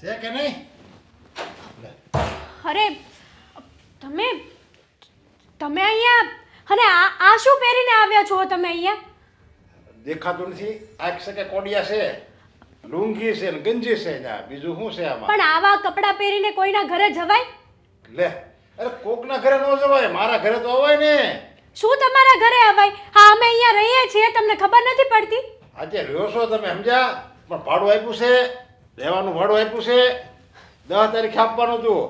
છે કે નહીં? અરે તમે તમે અહીંયા અને આ આ શું પહેરીને આવ્યા છો તમે અહીંયા? દેખાતું નથી. આ છે કે કોડિયા છે? લુંગી છે ને ગંજી છે ને બીજું શું છે આમાં? પણ આવા કપડાં પહેરીને કોઈના ઘરે જવાય? લે અરે કોકના ઘરે ન જવાય. મારા ઘરે તો અવાય ને. શું તમારા ઘરે અવાય? હા અમે અહીંયા રહીએ છીએ તમને ખબર નથી પડતી? આજે રહ્યો છો તમે સમજ્યા? પણ ભાડું આપ્યું છે. રહેવાનું ભાડું આપ્યું છે. દસ તારીખે આપવાનું હતું.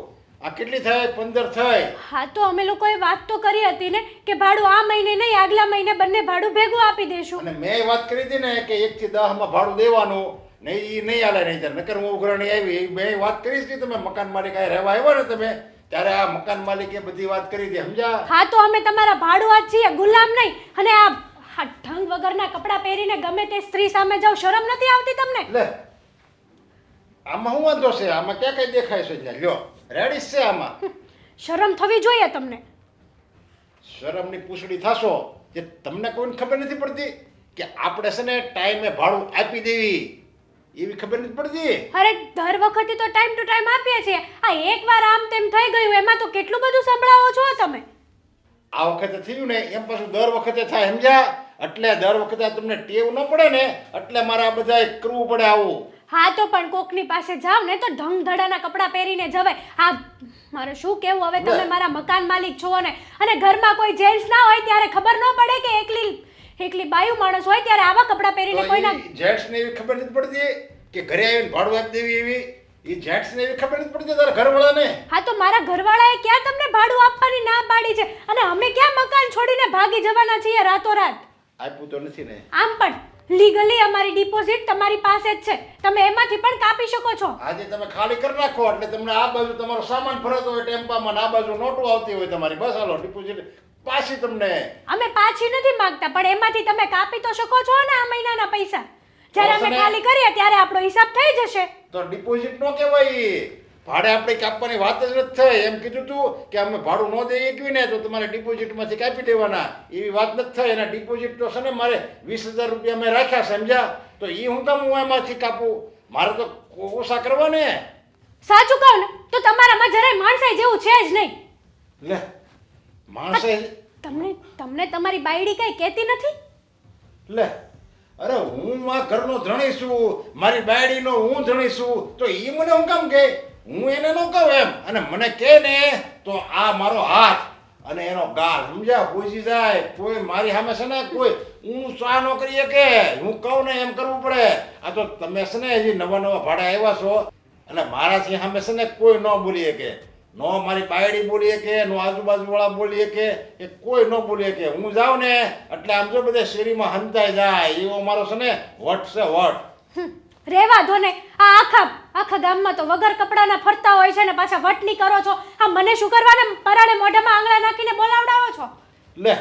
આ કેટલી થાય? પંદર થાય. હા તો અમે લોકોએ વાત તો કરી હતી ને કે ભાડું આ મહિને નહીં આગલા મહિને બંને ભાડું ભેગું આપી દેશું. અને મેં વાત કરી હતી ને કે એક થી દસમાં ભાડું દેવાનું નહીં ઈ નહીં હાલે નહીં નકર હું ઉઘરાણી આવી મેં વાત કરી હતી. તમે મકાન માલિક આ રહેવા આવ્યા ને તમે ત્યારે આ મકાન માલિકે બધી વાત કરી હતી સમજ્યા? હા તો અમે તમારા ભાડું જ છીએ ગુલામ નહીં. અને આ આ ઢંગ વગરના કપડાં પહેરીને ગમે તે સ્ત્રી સામે જાવ શરમ નથી આવતી તમને? લે આમાં શું વાંધો છે? આમાં ક્યાં કઈ દેખાય છે ત્યાં લ્યો રેડી છે આમાં? શરમ થવી જોઈએ તમને. શરમની પૂછડી થશો કે તમને કોઈને ખબર નથી પડતી કે આપણે છે ને ટાઈમે ભાડું આપી દેવી. એવી ખબર નથી પડતી? અરે દર વખતે તો ટાઈમ ટુ ટાઈમ આપીએ છીએ. આ એકવાર આમ તેમ થઈ ગયું એમાં તો કેટલું બધું સંભળાવો છો તમે? આ વખતે થયું ને એમ પાછું દર વખતે થાય સમજ્યા? એટલે દર વખતે તમને ટેવ ન પડે ને એટલે મારે આ બધા કરવું પડે આવું. હા તો પણ કોકની પાસે જાવ ને તો ઢંગ ધડાના કપડાં પહેરીને જવાય. હા મારે શું કેવું? હવે તમે મારા મકાન માલિક છો ને અને ઘરમાં કોઈ જેન્ટ્સ ના હોય ત્યારે ખબર ન પડે કે એકલી એકલી બાયુ માણસ હોય ત્યારે આવા કપડાં પહેરીને કોઈના જેન્ટ્સ ને એવી ખબર નથી પડતી કે ઘરે આવીને ભાડું આપી દેવી એવી? એ જેન્ટ્સને એવી ખબર નથી પડતી તારા ઘરવાળાને? હા તો મારા ઘરવાળાએ ક્યાં તમને ભાડું આપવાની ના પાડી છે? અને અમે ક્યાં મકાન છોડીને ભાગી જવાના છીએ રાતોરાત? આપ્યું તો નથી ને. આમ પણ. લીગલી અમારી ડિપોઝિટ તમારી પાસે જ છે. તમે એમાંથી પણ કાપી શકો છો. આજે તમે ખાલી કરી નાખો એટલે તમને આ બાજુ તમારો સામાન ફરતો હોય ટેમ્પામાં આ બાજુ નોટો આવતી હોય તમારી. બસ હાલો ડિપોઝિટ પાછી તમને. અમે પાછી નથી માંગતા પણ એમાંથી તમે કાપી તો શકો છો ને આ મહિનાના પૈસા. જ્યારે અમે ખાલી કરીએ ત્યારે આપણો હિસાબ થઈ જશે. તો ડિપોઝિટ નો કહેવાય. ભાડે આપણે કાપવાની વાત જ નથી થઈ. એમ કીધું તું કે અમે ભાડું ન દઈએ એકવી ને તો તમારે ડિપોઝિટમાંથી કાપી દેવાના. એવી વાત નથી થઈ. એના ડિપોઝિટ તો છે ને મારે વીસ હજાર રૂપિયા મેં રાખ્યા સમજ્યા? તો એ હું કામ હું એમાંથી કાપું? મારે તો ઓછા કરવા ને સાચું કહું ને તો તમારામાં જરાય માણસાઈ જેવું છે જ નહીં. લે માણસે તમને તમને તમારી બાયડી કઈ કહેતી નથી? લે અરે હું માં ઘરનો ધણી છું. મારી બાયડીનો હું ધણી છું. તો એ મને હું કામ કહે? હું એને ન કહું એમ. અને મને કહે ને, તો આ મારો હાથ અને એનો ગાલ. સમજ્યા? પૂછી જાય. કોઈ મારી સામે છે ને, કોઈ. હું ચા ન કરી શકે. હું કહું ને એમ કરવું પડે. આ તો તમે છે ને હજી નવા નવા ભાડે આવ્યા છો. અને મારાથી સામે છે ને, કોઈ ન બોલી શકે. નો મારી બાયડી બોલી શકે, નો આજુબાજુ વાળા બોલી શકે. એ કોઈ ન બોલી શકે. હું જાઉં ને, એટલે આમ જો બધા શેરીમાં હંતાઈ જાય. એવો મારો છે ને, વટ છે વટ. રહેવા દો ને. આ આખા આખા ગામમાં તો વગર કપડાના ફરતા હોય છે ને પાછા વટની કરો છો. આ મને શું કરવાને? પરાણે મોઢામાં આંગળા નાખીને બોલાવડાવો છો. લે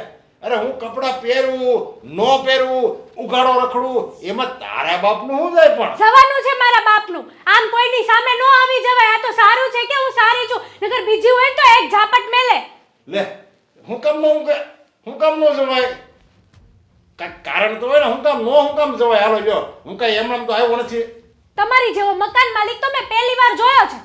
અરે હું કપડાં પહેરવું ન પહેરવું ઉઘાડો રખડું એમાં તારા બાપનું શું જાય પણ? જવાનું છે મારા બાપનું. આમ કોઈની સામે નો આવી જવાય. આ તો સારું છે કે હું સારી છું? નકર બીજી હોય તો એક ઝાપટ મેલે. લે હું કામ નો હું હું કામ નો જવાય? કાંઈક કારણ તો હોય ને હું કામ નો હું કામ જવાય? હાલો જો હું કાંઈ એમ તો આવ્યો નથી. તમારી જેવો મકાન માલિક તો મેં પહેલી વાર જોયો છે.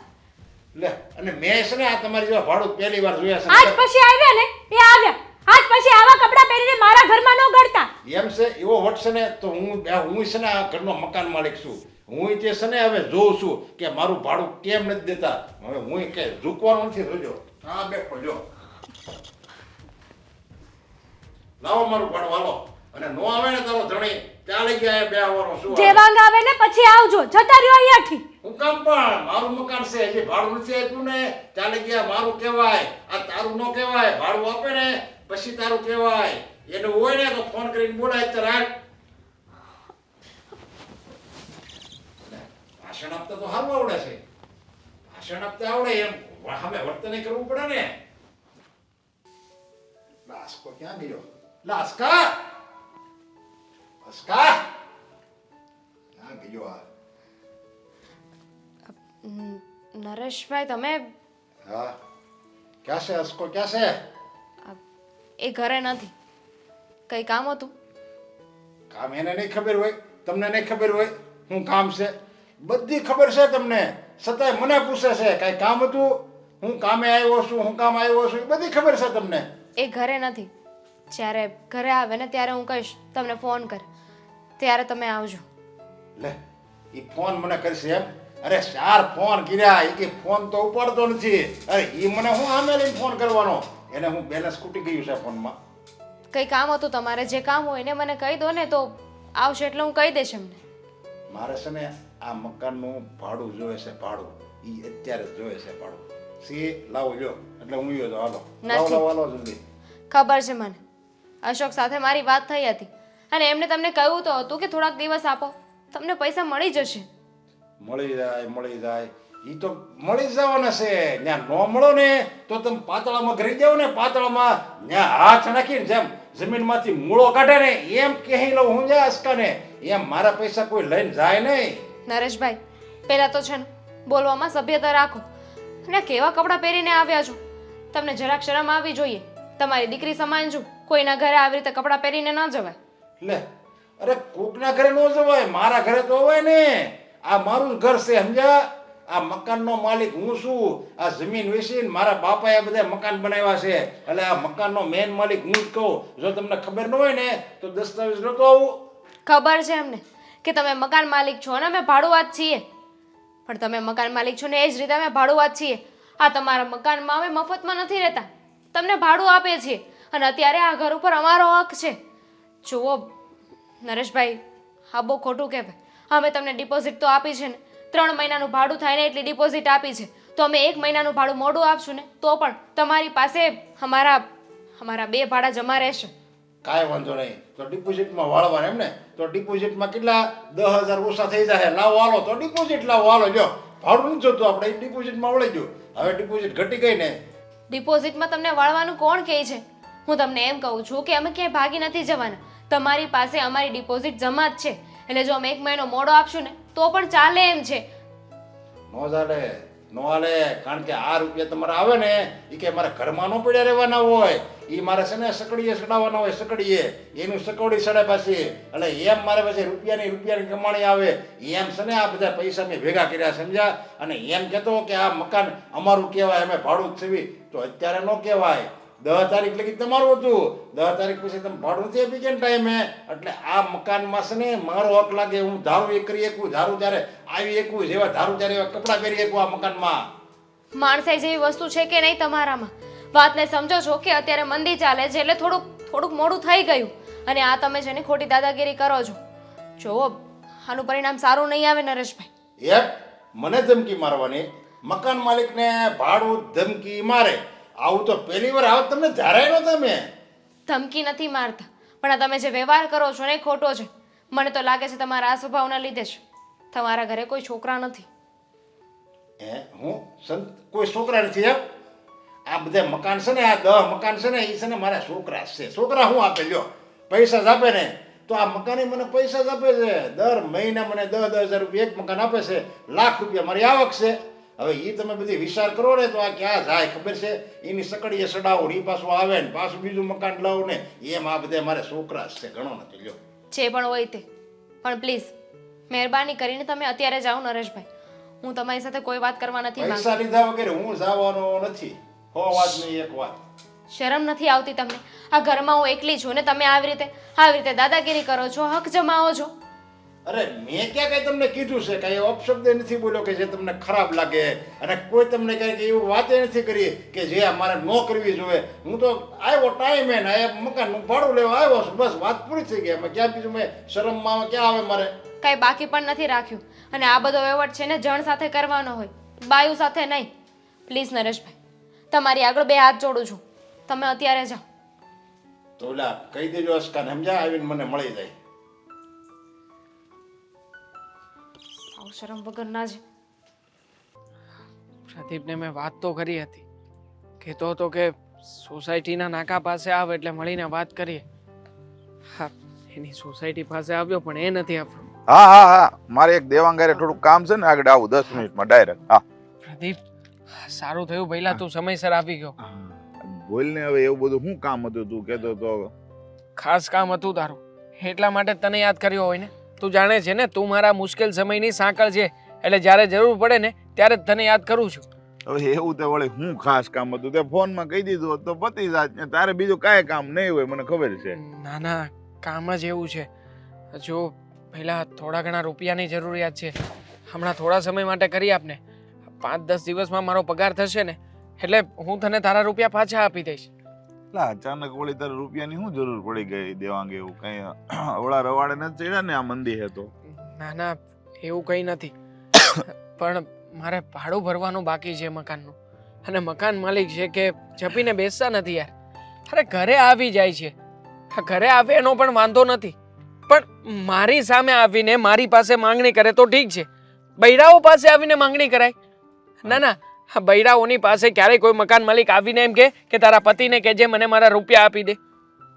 લે અને મેં છે ને આ તમારી જેવા ભાડું પહેલી વાર જોયા આજ પછી આવ્યા ને એ આવ્યા. આજ પછી આવા કપડાં પહેરીને મારા ઘરમાં ન ગળતા એમ છે એવો વટ છે ને તો હું હું છે ને આ ઘરનો મકાન માલિક છું. હું તે છે ને હવે જોઉં છું કે મારું ભાડું કેમ નથી દેતા. હવે હું કે ઝૂકવાનું નથી જોજો હા બેઠો જો લાવો મારું ભાડું હાલો. અને નો આવે ને તારો ધણી ત્યાં લઈ ગયા બે વારો શું જે વાંગ આવે ને પછી આવજો જતા રહ્યો અહીંયાથી. હું કામ પણ મારું મકાન છે એટલે ભાડું નથી આપ્યું ને. ચાલે ગયા મારું કહેવાય. આ તારું નો કહેવાય ભાડું આપે ને પછી તારું કહેવાય. એને હોય ને તો ફોન કરીને બોલાય તો રાખ. ભાષણ આપતા તો સારું આવડે છે. ભાષણ આપતા આવડે એમ. સામે વર્તન કરવું પડે ને. લાસ્કો ક્યાં ગયો? લાસ્કા લાસ્કા ક્યાં ગયો આ નરેશભાઈ તમે? હા ક્યાં છે અસ્કો ક્યાં છે એ ઘરે નથી. કઈ કામ હતું? કામ એને નહીં ખબર હોય તમને નહીં ખબર હોય શું કામ છે. બધી ખબર છે તમને. છતાંય મને પૂછે છે કઈ કામ હતું? હું કામે આવ્યો છું હું કામ આવ્યો છું? એ બધી ખબર છે તમને. એ ઘરે નથી. જ્યારે ઘરે આવે ને ત્યારે હું કહીશ તમને ફોન કર. ત્યારે તમે આવજો. લે એ ફોન મને કરશે એમ? અરે ચાર ફોન કર્યા એ કે ફોન તો ઉપાડતો નથી. અરે એ મને હું આમે લઈને ફોન કરવાનો? એને હું બેલેન્સ ખૂટી ગયું છે ફોનમાં. કંઈ કામ હતું તમારે? જે કામ હોય ને મને કહી દો ને તો આવશે એટલે હું કહી દઈશ એમને. મારે છે ને આ મકાનનું ભાડું જોવે છે ભાડું. એ અત્યારે જોઈએ જોવે છે ભાડું. સી લાવો જો એટલે હું યો હાલો. લાવો લાવો હાલો જલ્દી. ખબર છે મને. અશોક સાથે મારી વાત થઈ હતી. અને એમને તમને કહ્યું તો હતું કે થોડાક દિવસ આપો. તમને પૈસા મળી જશે. મળી જાય મળી જાય. એ તો મળી જ જવાના છે. ત્યાં ન મળો ને તો તમે પાતળામાં ઘરી જાવ ને પાતળામાં ત્યાં હાથ નાખીને જેમ જમીનમાંથી મૂળો કાઢે ને એમ કહી લઉં હું જા અસકાને. એમ મારા પૈસા કોઈ લઈને જાય નહીં. નરેશભાઈ પહેલાં તો છે ને બોલવામાં સભ્યતા રાખો. અને કેવા કપડાં પહેરીને આવ્યા છો? તમને જરાક શરમ આવી જોઈએ. તમારી દીકરી સમાન છું. કોઈના ઘરે આવી રીતે કપડાં પહેરીને ન જવાય. લે, અરે કોકના ઘરે ન જવાય, મારા ઘરે તો હોય ને. આ મારું ઘર છે, સમજ્યા? આ મકાનનો માલિક હું છું, આ જમીન વેચીને મારા બાપાએ બધા મકાન બનાવ્યા છે. એટલે આ મકાનનો મેન માલિક હું જ કહું. જો તમને ખબર ન હોય ને, તો દસ્તાવેજ નતો આવું. ખબર છે એમને કે તમે મકાન માલિક છો ને, અમે ભાડુઆત છીએ. પણ તમે મકાન માલિક છો ને, એ જ રીતે અમે ભાડુઆત છીએ. આ તમારા મકાનમાં અમે મફતમાં નથી રહેતા. તમને ભાડું આપે છે. અને અત્યારે આ ઘર ઉપર અમારો હક છે. જુઓ નરેશભાઈ હા બહુ ખોટું કહેવાય. અમે તમને ડિપોઝિટ તો આપી છે ને ત્રણ મહિનાનું ભાડું થાય ને એટલી ડિપોઝિટ આપી છે. તો અમે એક મહિનાનું ભાડું મોડું આપશું ને તો પણ તમારી પાસે અમારા અમારા બે ભાડા જમા રહેશે. કાંઈ વાંધો નહીં. તો ડિપોઝિટમાં વાળવા એમ ને? તો ડિપોઝિટમાં કેટલા? દસ હજાર ઓછા થઈ જાય લાવો હાલો. તો ડિપોઝિટ લાવો હાલો. જો ભાડું નથી જોતું આપણે ડિપોઝિટમાં વળી ગયું. હવે ડિપોઝિટ ઘટી ગઈ ને. ડિપોઝિટમાં તમને વાળવાનું કોણ કહે છે? હું તમને એમ કહું છું કે અમે ક્યાંય ભાગી નથી જવાના. તમારી પાસે અમારી ડિપોઝિટ જમા જ છે. એટલે જો અમે એક મહિનો મોડો આપશું ને, તો પણ ચાલે એમ છે. નો ચાલે, નો હાલે, કારણ કે આ રૂપિયા તમારે આવે ને એ કે મારા ઘરમાં નો પડ્યા રહેવાના હોય એ મારે છે ને સકડીએ સડાવવાના હોય, સકડીએ. એનું સકવડી સડે પાછી. એટલે એમ મારે પછી રૂપિયાની રૂપિયાની કમાણી આવે. એમ છે ને આ બધા પૈસા મેં ભેગા કર્યા, સમજ્યા? અને એમ કહેતો કે આ મકાન અમારું કહેવાય, અમે ભાડું જ થવી તો અત્યારે ન કહેવાય. દસ તારીખ લગી તમારું હતું. દસ તારીખ પછી તમે ભાડું નથી આપી ગયા ટાઈમે. એટલે આ મકાનમાં છે ને મારો હક લાગે હું ધારું એ કરી શકું ધારું ત્યારે આવી એકું જેવા ધારું ત્યારે એવા કપડાં પહેરી શકું આ મકાનમાં. માણસાઈ જેવી વસ્તુ છે કે નહીં તમારામાં? વાતને સમજો છો કે અત્યારે મંદી ચાલે છે એટલે થોડુંક થોડુંક મોડું થઈ ગયું. અને આ તમે છે ને ખોટી દાદાગીરી કરો છો. જુઓ આનું પરિણામ સારું નહીં આવે નરેશભાઈ. એ મને ધમકી મારવાની. મકાન માલિકને ભાડું ધમકી મારે. આવું તો પહેલી વાર આવું તમને જરાય ન તમે. ધમકી નથી મારતા. પણ આ તમે જે વ્યવહાર કરો છો ને એ ખોટો છે. મને તો લાગે છે તમારા આ સ્વભાવના લીધે જ. તમારા ઘરે કોઈ છોકરા નથી. હે હું સંત કોઈ છોકરા નથી એમ આ બધા મકાન છે ને આ દહ મકાન છે ને એ છે ને મારા છોકરા છે. છોકરા હું આપે લ્યો. પૈસા જ આપે ને. તો આ મકાને મને પૈસા જ આપે છે. દર મહિને મને દસ દસ હજાર રૂપિયા એક મકાન આપે છે. લાખ રૂપિયા મારી આવક છે. હવે એ તમે બધી વિચાર કરો ને તો આ ક્યાં જાય? ખબર છે? એની સકડીએ સડાવો એ પાછું આવે ને પાછું બીજું મકાન લાવું ને એમ આ બધા મારે છોકરા છે ઘણો નથી લ્યો. જે પણ હોય તે. પણ પ્લીઝ મહેરબાની કરીને તમે અત્યારે જાઓ નરેશભાઈ. હું તમારી સાથે કોઈ વાત કરવા નથી પૈસા લીધા વગેરે હું જવાનો નથી. હો વાત નહીં એક વાત. શરમ નથી આવતી તમને? આ ઘરમાં હું એકલી છું ને તમે આવી રીતે આવી રીતે દાદાગીરી કરો છો હક જમાવો છો? અરે મેં ક્યાં કઈ તમને કીધું છે? કઈ અપશબ્દ નથી બોલ્યો કે જે તમને ખરાબ લાગે. અને કોઈ તમને કઈ કે એવું વાત નથી કરી કે જે મારે ન કરવી જોઈએ. હું તો આવ્યો ટાઈમ ને મકાન હું ભાડું લેવા આવ્યો છું. બસ વાત પૂરી થઈ ગઈ. એમાં ક્યાં બીજું મેં શરમમાં ક્યાં આવે મારે? કાંઈ બાકી પણ નથી રાખ્યું. અને આ બધો વહીવટ છે ને જણ સાથે કરવાનો હોય. બાયુ સાથે નહીં. પ્લીઝ નરેશભાઈ તમારી આગળ બે હાથ જોડું છું. તમે અત્યારે જાઓ. તો ઓલા કહી દેજો અસ્કાન. સમજા આવીને મને મળી જાય. સાવ શરમ વગર ના જ. પ્રદીપને મેં વાત તો કરી હતી. કહેતો હતો કે સોસાયટીના નાકા પાસે આવે એટલે મળીને વાત કરીએ. હા એની સોસાયટી પાસે આવ્યો પણ એ નથી આવ્યો હા હા હા. મારે એક દેવાંગારે થોડું કામ છે ને આગળ આવું દસ મિનિટમાં ડાયરેક્ટ હા. પ્રદીપ સારું થયું પહેલા તું સમયસર આવી ગયો. બોલ ને હવે એવું બધું શું કામ હતું તું? કહેતો તો ખાસ કામ હતું તારું. એટલા માટે તને યાદ કર્યો હોય ને? તું જાણે છે ને તું મારા મુશ્કેલ સમયની સાંકળ છે. એટલે જ્યારે જરૂર પડે ને ત્યારે જ તને યાદ કરું છું. હવે એવું તે વળી હું ખાસ કામ હતું? તે ફોનમાં કહી દીધું હોત તો પતી જાત ને તારે બીજું કાંઈ કામ નહીં હોય મને ખબર છે. ના ના કામ જ એવું છે. જો પહેલાં થોડા ઘણા રૂપિયાની જરૂરિયાત છે. હમણાં થોડા સમય માટે કરી આપને. પાંચ દસ દિવસમાં મારો પગાર થશે ને એટલે હું તને તારા રૂપિયા પાછા આપી દઈશ. લા અચાનક વળી તારે રૂપિયાની શું જરૂર પડી ગઈ દેવાંગે એવું કઈ? અવળા રવાડે નથી ચડ્યા ને આ મંદિર તો? ના ના, એવું કંઈ નથી. પણ મારે ભાડું ભરવાનું બાકી છે મકાનનું. અને મકાન માલિક છે કે જપીને બેસતા નથી યાર. અરે ઘરે આવી જાય છે. ઘરે આવે એનો પણ વાંધો નથી. પણ મારી સામે આવીને મારી પાસે માંગણી કરે તો ઠીક છે. બૈરાઓ પાસે આવીને માંગણી કરાય. ના ના બૈરાઓની પાસે ક્યારેય કોઈ મકાન માલિક આવીને એમ કે કે તારા પતિને કહેજે, મને મારા રૂપિયા આપી દે.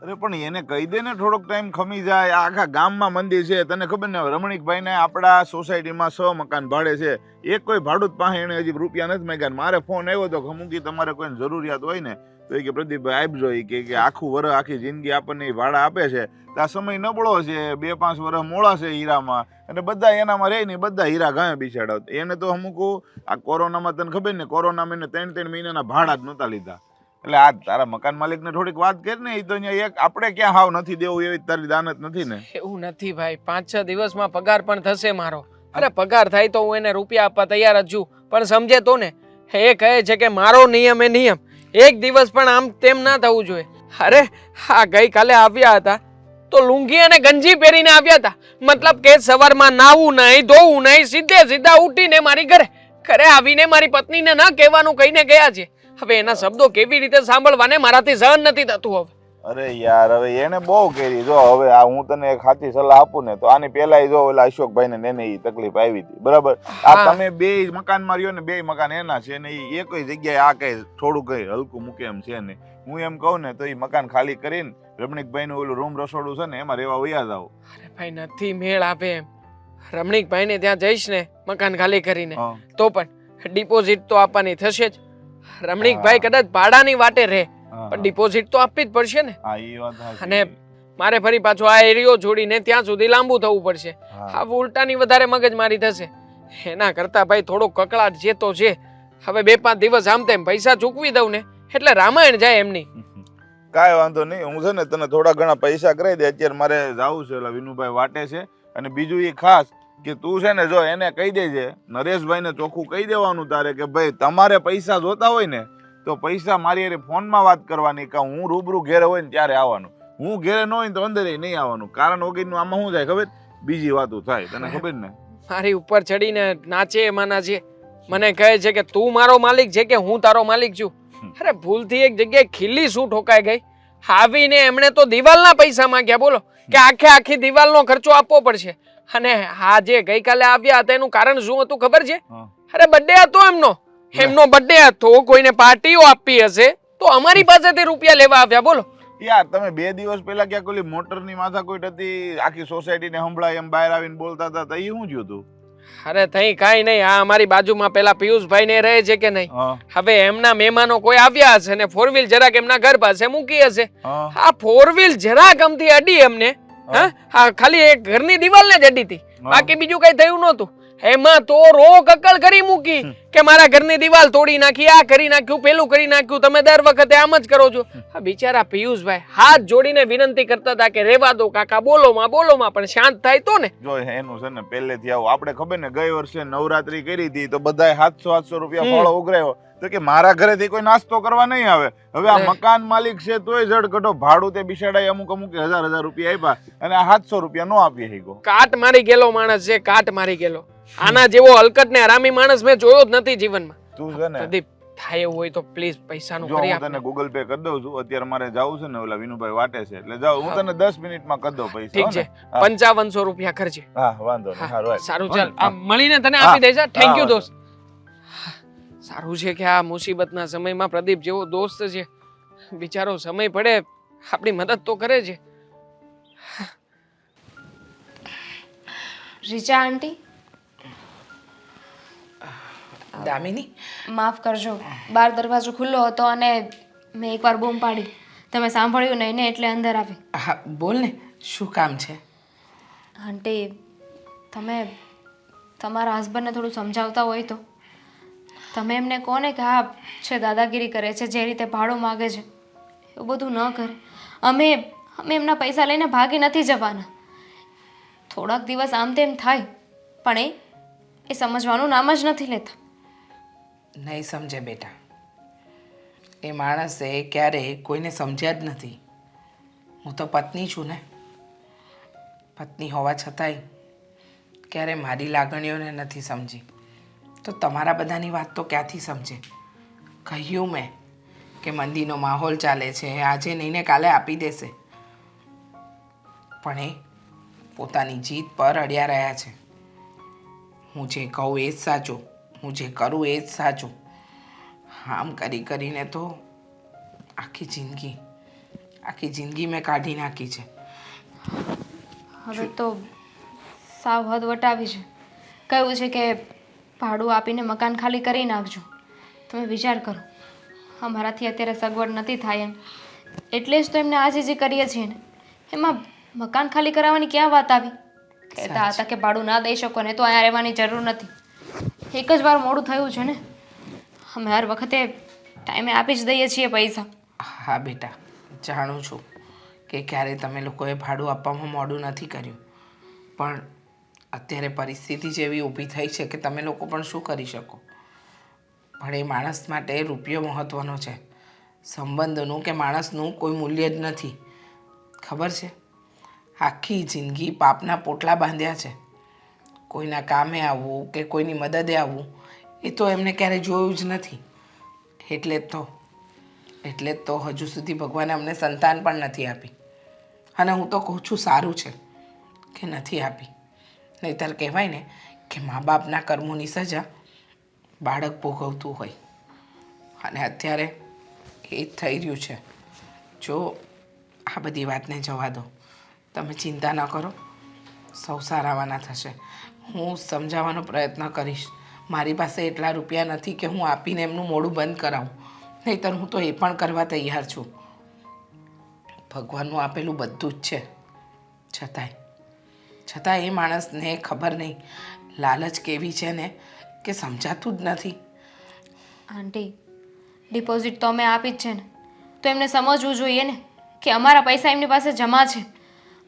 અરે, પણ એને કહી દે ને થોડોક ટાઈમ ખમી જાય. આખા ગામમાં મંદિર છે. તને ખબર ને રમણીકભાઈ ને આપણા સોસાયટીમાં સો મકાન ભાડે છે. એક કોઈ ભાડું પાસે એને હજી રૂપિયા નથી માંગ્યા. મારે ફોન આવ્યો તો ખમુકી તમારે કોઈ જરૂરિયાત હોય ને તો કે પ્રદીપભાઈ આપજો એ કે કે આખું વર આખી જિંદગી આપણને ભાડા આપે છે. તો આ સમય નબળો છે બે પાંચ વર્ષ મોડા છે હીરામાં. અને બધા એનામાં રહે ને બધા હીરા ગાય બિછાડા. એને તો અમુક આ કોરોનામાં તને ખબર ને કોરોનામાં એને ત્રણ ત્રણ મહિનાના ભાડા જ નહોતા લીધા. એટલે આ તારા મકાન માલિકને થોડીક વાત કરી ને એ તો અહીંયા એક આપણે ક્યાં હાવ નથી દેવું એવી તારી દાનત નથી ને? એવું નથી ભાઈ પાંચ છ દિવસમાં પગાર પણ થશે મારો. અરે પગાર થાય તો હું એને રૂપિયા આપવા તૈયાર જ છું. પણ સમજે તો ને એ કહે છે કે મારો નિયમ એ નિયમ. એક દિવસ પણ આમ તેમ ના થવું જોઈએ. અરે, હા, ગઈકાલે આવ્યા હતા. તો લુંગી અને ગંજી પહેરીને આવ્યા હતા. મતલબ કે સવારમાં નાવું નહીં, ધોવું નહીં, સીધે સીધા ઉઠીને મારી ઘરે ઘરે આવીને મારી પત્નીને ન કહેવાનું કહીને ગયા છે. હવે એના શબ્દો કેવી રીતે સાંભળવાને મારાથી સહન નથી થતું હવે. અરે યાર હવે એને બહુ કરી. જો હવે આ હું તને એક સાચી સલાહ આપું ને તો આની પહેલા જો ઓલા અશોકભાઈ ને એને એ તકલીફ આવી હતી. બરાબર? આ તમે બે મકાનમાં રહ્યો ને બે મકાન એના છે ને એ એક જગ્યાએ આ કઈ થોડું કઈ હલકું મૂકે એમ છે ને. હું એમ કહું ને તો એ મકાન ખાલી કરીને રમણીકભાઈ નું ઓલું રૂમ રસોડું છે ને એમાં રહેવા વયા જાવ અરે ભાઈ નથી મેળ આપે એમ. રમણીકભાઈ ને ત્યાં જઈશ ને મકાન ખાલી કરીને. તો પણ ડિપોઝિટ તો આપવાની થશે જ. રમણીકભાઈ કદાચ ભાડાની વાટે રહે. પણ ડિપોઝિટ તો આપવી જ પડશે ને. હા એ વાત હા અને મારે ફરી પાછો આ એરિયો છોડીને ત્યાં સુધી લાંબુ થવું પડશે. આ ઉલટાની વધારે મગજમારી થશે. એના કરતા ભાઈ થોડો કકળાટ જે તો છે. હવે બે પાંચ દિવસ આમ તેમ પૈસા ચૂકવી દઉં ને એટલે રામાયણ જાય એમની. કાંઈ વાંધો નહીં. હું છે ને તને થોડા ઘણા પૈસા કરાવી દે. અત્યારે મારે જવું છે એટલે વિનુભાઈ વાટે છે. અને બીજું એ ખાસ કે તું છે ને જો એને કહી દેજે નરેશભાઈને ચોખ્ખું કહી દેવાનું તારે કે ભાઈ તમારે પૈસા જોતા હોય ને તો પૈસા મારી અરે ફોનમાં વાત કરવાની કે હું રૂબરૂ ઘેરે હોય ને ત્યારે આવવાનું. હું ઘેરે ન હોય તો અંદર નહીં આવવાનું. કારણ વગેરેનું આમાં શું થાય ખબર? બીજી વાતો થાય. તને ખબર ને? મારી ઉપર ચડીને નાચે એમાં છે મને કહે છે કે તું મારો માલિક છે કે હું તારો માલિક છું? અરે ભૂલથી એક જગ્યાએ ખીલી શું ઠોકાઈ ગઈ? આવીને એમણે તો દિવાલના પૈસા માંગ્યા બોલો. કે આખે આખી દિવાલનો ખર્ચો આપવો પડશે. અને હા જે ગઈકાલે આવ્યા હતા એનું કારણ શું હતું ખબર છે? અરે બર્થડે હતો એમનો. એમનો બર્થડે હતો કોઈને પાર્ટીઓ આપી હશે તો અમારી પાસેથી રૂપિયા લેવા આવ્યા બોલો. યાર તમે બે દિવસ પહેલા ક્યાંક ઓલી મોટરની માથાકૂટ હતી આખી સોસાયટીને હંભળાય એમ બહાર આવીને બોલતા હતા તો એ શું થયું હતું અરે થઈ કાઈ નહીં આ અમારી બાજુમાં પેલા પિયુષભાઈ ને રહે છે કે નહીં? હવે એમના મહેમાનો કોઈ આવ્યા હશે ને ફોર વ્હીલ જરાક એમના ઘર પાસે મૂકી હશે. આ ફોર વ્હીલ જરાક અમથી અડી એમને હા. હા? ખાલી એક ઘરની દિવાલને જ અડી હતી. બાકી બીજું કઈ થયું નહોતું. એમાં તો રો કકલ કરી મૂકી કે મારા ઘરની દિવાલ તોડી નાખી આ કરી નાખ્યું પેલું કરી નાખ્યું તમે દર વખતે આમ જ કરો છો. આ બિચારા પિયુષભાઈ હાથ જોડીને વિનંતી કરતા હતા કે રેવા દો કાકા બોલોમાં બોલોમાં પણ શાંત થાય તો ને. જો એનું છે ને પહેલેથી આવું આપણે ખબર ને ગઈ વર્ષે નવરાત્રી કરી હતી તો બધાએ સાતસો સાતસો રૂપિયા. ફાળો ઉઘરાયો. તો કે મારા ઘરેથી કોઈ નાસ્તો કરવા નહીં આવે. હવે આ મકાન માલિક છે તોય જડ કઢો ભાડું તે બિચારાએ અમુક અમુક હજાર હજાર રૂપિયા આપ્યા અને આ સાતસો રૂપિયા નો આપી શક્યો. કાટ મારી ગયેલો માણસ છે કાટ મારી ગયેલો. આના જેવો હલકત ને હરામી માણસ મેં જોયો જ નથી જીવનમાં. તું છે ને. પ્રદીપ થાય એવું હોય તો પ્લીઝ પૈસાનું નું કરી આપ તને ગૂગલ પે કરી દઉં છું અત્યારે મારે જવું છે ને ઓલા વિનુભાઈ વાટે છે એટલે જાઉં હું તને દસ મિનિટમાં કરી દઉં પૈસા ઠીક? છે પંચાવનસો રૂપિયા ખર્ચે. હા વાંધો નહીં સારું ચાલ આ મળીને તને આપી દઈશ થેન્ક યુ દોસ્ત. સારું છે કે આ મુસીબતના સમયમાં પ્રદીપ જેવો દોસ્ત છે. બિચારો સમય પડે આપણી મદદ તો કરે છે. રીચા આંટી? દામિની? માફ કરજો બાર દરવાજો ખુલ્લો હતો અને મેં એકવાર બૂમ પાડી. તમે સાંભળ્યું નહીં ને એટલે અંદર આવી. હા બોલ ને શું કામ છે? આંટી તમે તમારા હસબન્ડને થોડું સમજાવતા હોય તો. તમે એમને કોને કે હા, છે, દાદાગીરી કરે છે, જે રીતે ભાડું માગે છે, એવું બધું ન કરે. અમે અમે એમના પૈસા લઈને ભાગી નથી જવાના. થોડાક દિવસ આમ તેમ થાય, પણ એ એ સમજવાનું નામ જ નથી લેતા. નહીં સમજે બેટા. એ માણસે ક્યારેય કોઈને સમજ્યા જ નથી. હું તો પત્ની છું ને. પત્ની હોવા છતાંય ક્યારે મારી લાગણીઓને નથી સમજી. તો તમારા બધાની વાત તો ક્યાંથી સમજે? કહ્યું મેં કે મંદીનો માહોલ ચાલે છે, આજે નહીં ને કાલે આપી દેશે. પણ એ પોતાની જીત પર અડ્યા રહ્યા છે. હું જે કહું એ જ સાચું, હું જે કરું એ જ સાચું. આમ કરી કરીને તો આખી જિંદગી આખી જિંદગી મેં કાઢી નાખી છે. હવે તો સાવ હદ વટાવી છે. કહ્યું છે કે ભાડું આપીને મકાન ખાલી કરી નાખજો. તમે વિચાર કરો. અમારાથી અત્યારે સગવડ નથી થાય એમ. એટલે જ તો એમને આજે જે કરીએ છીએ ને, એમાં મકાન ખાલી કરાવવાની ક્યાં વાત આવી? કહેતા હતા કે ભાડું ના દઈ શકો ને તો અહીંયા રહેવાની જરૂર નથી. એક જ વાર મોડું થયું છે ને, અમે હર વખતે ટાઈમે આપી જ દઈએ છીએ પૈસા. હા બેટા, જાણું છું કે ક્યારે તમે લોકોએ ભાડું આપવામાં મોડું નથી કર્યું. પણ અત્યારે પરિસ્થિતિ જેવી ઊભી થઈ છે કે તમે લોકો પણ શું કરી શકો? પણ એ માણસ માટે રૂપિયો મહત્ત્વનો છે. સંબંધનું કે માણસનું કોઈ મૂલ્ય જ નથી. ખબર છે? આખી જિંદગી પાપના પોટલા બાંધ્યા છે. કોઈના કામે આવવું કે કોઈની મદદે આવવું, એ તો એમને ક્યારે જોયું જ નથી. એટલે જ તો, એટલે જ તો હજુ સુધી ભગવાને અમને સંતાન પણ નથી આપી. અને હું તો કહું છું સારું છે કે નથી આપી. નહીતર કહેવાય ને કે મા બાપના કર્મોની સજા બાળક ભોગવતું હોય. અને અત્યારે એ જ થઈ રહ્યું છે. જો આ બધી વાતને જવા દો. તમે ચિંતા ન કરો. સૌ સારાવાના થશે. હું સમજાવવાનો પ્રયત્ન કરીશ. મારી પાસે એટલા રૂપિયા નથી કે હું આપીને એમનું મોડું બંધ કરાવું. નહીંતર હું તો એ પણ કરવા તૈયાર છું. ભગવાનનું આપેલું બધું જ છે. છતાંય છતાં એ માણસને ખબર નહીં. લાલચ કેવી છે ને કે સમજાતું જ નથી. આંટી ડિપોઝિટ તો અમે આપી જ છે ને. તો એમને સમજવું જોઈએ ને કે અમારા પૈસા એમની પાસે જમા છે.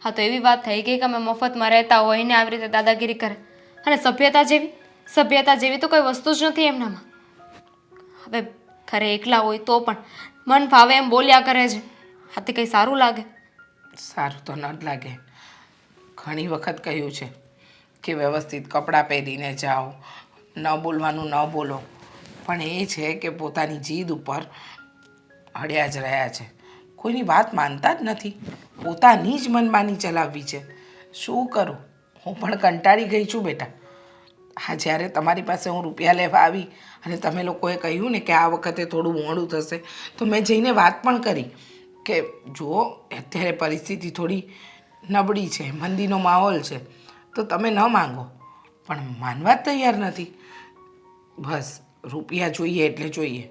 હા તો એવી વાત થઈ ગઈ કે અમે મફતમાં રહેતા હોય ને આવી રીતે દાદાગીરી કરે. અને સભ્યતા જેવી સભ્યતા જેવી તો કોઈ વસ્તુ જ નથી એમનામાં. હવે ઘરે એકલા હોય તો પણ મન ફાવે એમ બોલ્યા કરે છે. હાથી કંઈ સારું લાગે? સારું તો ન લાગે. ઘણી વખત કહ્યું છે કે વ્યવસ્થિત કપડાં પહેરીને જાઓ, ન બોલવાનું ન બોલો. પણ એ છે કે પોતાની જીદ ઉપર હડ્યા જ રહ્યા છે. કોઈની વાત માનતા જ નથી. પોતાની જ મનમાની ચલાવવી છે. શું કરું? હું પણ કંટાળી ગઈ છું બેટા. હા, જ્યારે તમારી પાસે હું રૂપિયા લેવા આવી અને તમે લોકોએ કહ્યું ને કે આ વખતે થોડું મોડું થશે, તો મેં જઈને વાત પણ કરી કે જુઓ, અત્યારે પરિસ્થિતિ થોડી નબળી છે મંદીનો માહોલ છે તો તમે ન માંગો. પણ માનવા તૈયાર નથી. બસ રૂપિયા જોઈએ એટલે જોઈએ.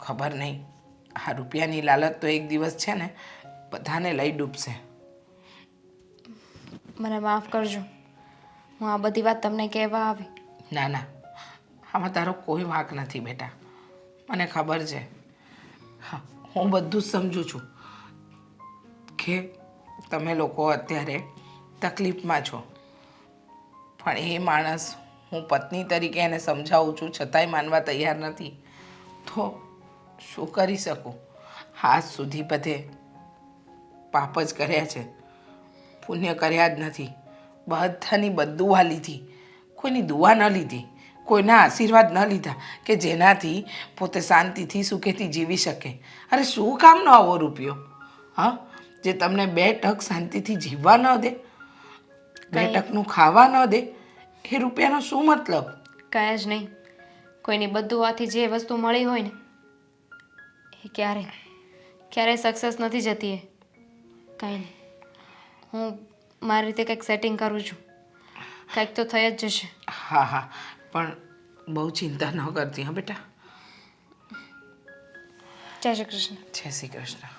ખબર નહીં. આ રૂપિયાની લાલચ તો એક દિવસ છે ને બધાને લઈ ડૂબશે. મને માફ કરજો. હું આ બધી વાત તમને કહેવા આવી. ના ના. આમાં તારો કોઈ વાંક નથી બેટા. મને ખબર છે. હા હું બધું જ સમજુ છું. કે તમે લોકો અત્યારે તકલીફમાં છો. પણ એ માણસ હું પત્ની તરીકે એને સમજાવું છું, છતાંય માનવા તૈયાર નથી. તો શું કરી શકું? આજ સુધી બધે પાપ જ કર્યા છે. પુણ્ય કર્યા જ નથી. બધાની બદુઆ લીધી. કોઈની દુઆ ન લીધી. કોઈના આશીર્વાદ ન લીધા કે જેનાથી પોતે શાંતિથી સુખેથી જીવી શકે. અરે શું કામનો આવો રૂપિયો? હા? જે તમને બે ટક શાંતિથી જીવવા ન દે બે ટકનું ખાવા ન દે એ રૂપિયાનો શું મતલબ? કાંઈ જ નહીં. કોઈની બધું આથી જે વસ્તુ મળી હોય ને એ ક્યારે ક્યારેય સક્સેસ નથી જતી એ. કાંઈ નહીં. હું મારી રીતે કંઈક સેટિંગ કરું છું. કંઈક તો થઈ જ જશે. હા હા. પણ બહુ ચિંતા ન કરતી હા બેટા. જય શ્રી કૃષ્ણ. જય શ્રી કૃષ્ણ.